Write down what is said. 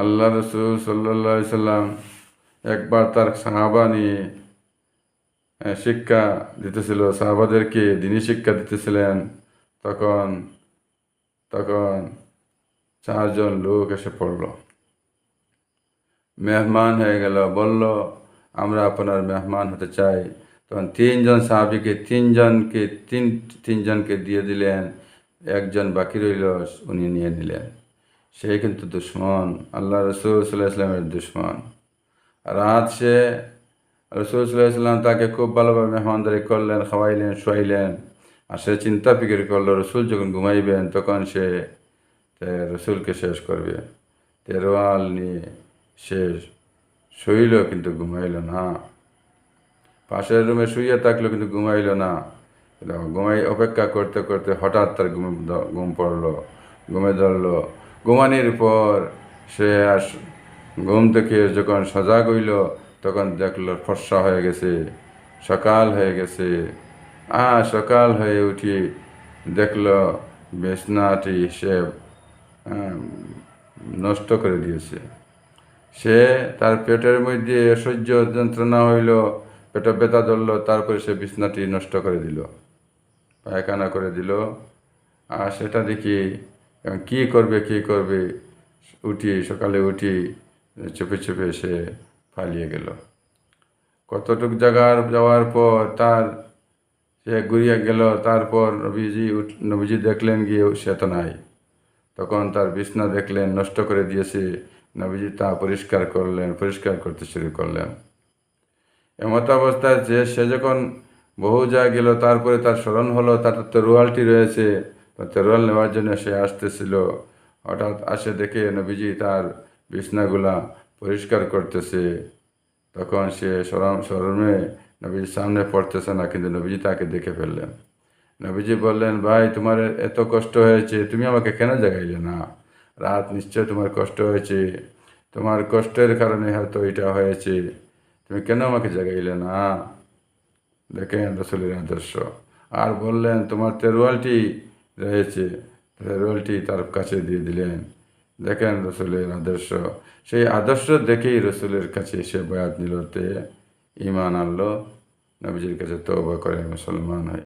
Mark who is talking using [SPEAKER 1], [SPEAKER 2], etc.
[SPEAKER 1] আল্লাহ রসুল সাল্লা সাল্লাম একবার তার সাহাবা নিয়ে শিক্ষা দিতেছিল। সাহাবাদেরকে দিনই শিক্ষা দিতেছিলেন। তখন তখন চারজন লোক এসে পড়ল। মেহমান হয়ে গেল। বলল, আমরা আপনার মেহমান হতে চাই। তখন তিনজন সাহাবিকে, তিনজনকে, তিন, তিনজনকে দিয়ে দিলেন। একজন বাকি রইল, উনি নিয়ে নিলেন। সে কিন্তু দুশ্মন। আল্লাহ রসুল সাল্লাহ ইসলামের দুশ্মন। রাত সে রসুল সাল্লাহ ইসলাম তাকে খুব ভালোভাবে মেহমানদারি করলেন, খাওয়াইলেন, শোয়াইলেন। আর সে চিন্তা ফিকির করল, রসুল যখন ঘুমাইবেন তখন সে রসুলকে শেষ করবে। তেরোয়াল নিয়ে সে শুইল কিন্তু ঘুমাইল না। পাশের রুমে শুয়ে থাকল কিন্তু ঘুমাইল না। ঘুমাই অপেক্ষা করতে করতে হঠাৎ তার ঘুম ঘুম পড়ল, ঘুমে ধরলো। ঘুমানির পর সে আস ঘুম থেকে যখন সজাগ হইল, তখন দেখল ফর্সা হয়ে গেছে, সকাল হয়ে গেছে। আ, সকাল হয়ে উঠি দেখল বিছনাটি সে নষ্ট করে দিয়েছে। সে তার পেটের মধ্যে সহ্য যন্ত্রণা হইল, পেটে ব্যথা ধরলো, তারপরে সে বিছনাটি নষ্ট করে দিল, পায়খানা করে দিল। আর সেটা দেখি এখন কী করবে কী করবে উঠি সকালে উঠি চুপে চুপে সে পালিয়ে গেল। কতটুক জায়গার যাওয়ার পর তার সে ঘুরিয়ে গেল, তারপর নবীজি উঠ- নবীজি দেখলেন গিয়ে সে তো নাই। তখন তার বিছনা দেখলেন, নষ্ট করে দিয়েছে। নবীজি তা পরিষ্কার করলেন, পরিষ্কার করতে শুরু করলেন। এমত অবস্থায় যে, সে যখন বহু জায়গায় গেল, তারপরে তার স্মরণ হলো, তার তো রুয়ালটি রয়েছে। তেরোয়াল নেওয়ার জন্য সে আসতেছিল হঠাৎ আসে দেখে নবীজি তার বিছনাগুলা পরিষ্কার করতেছে তখন সে সরম সরমে নবীজির সামনে পড়তেছে না কিন্তু নবীজি তাকে দেখে ফেললেন নবীজি বললেন ভাই তোমার এত কষ্ট হয়েছে তুমি আমাকে কেন জাগাইলে না রাত নিশ্চয় তোমার কষ্ট হয়েছে তোমার কষ্টের কারণে হয়তো এটা হয়েছে তুমি কেন আমাকে জাগাইলে না দেখেন রসুলের আদর্শ আর বললেন তোমার তেরোয়ালটি রয়েছে। রোলটি তার কাছে দিয়ে দিলেন। দেখেন রসুলের আদর্শ। সেই আদর্শ দেখেই রসুলের কাছে সে বয়াত নিলতে ইমান আনলো। নবীজির কাছে তৌবা করে মুসলমান হয়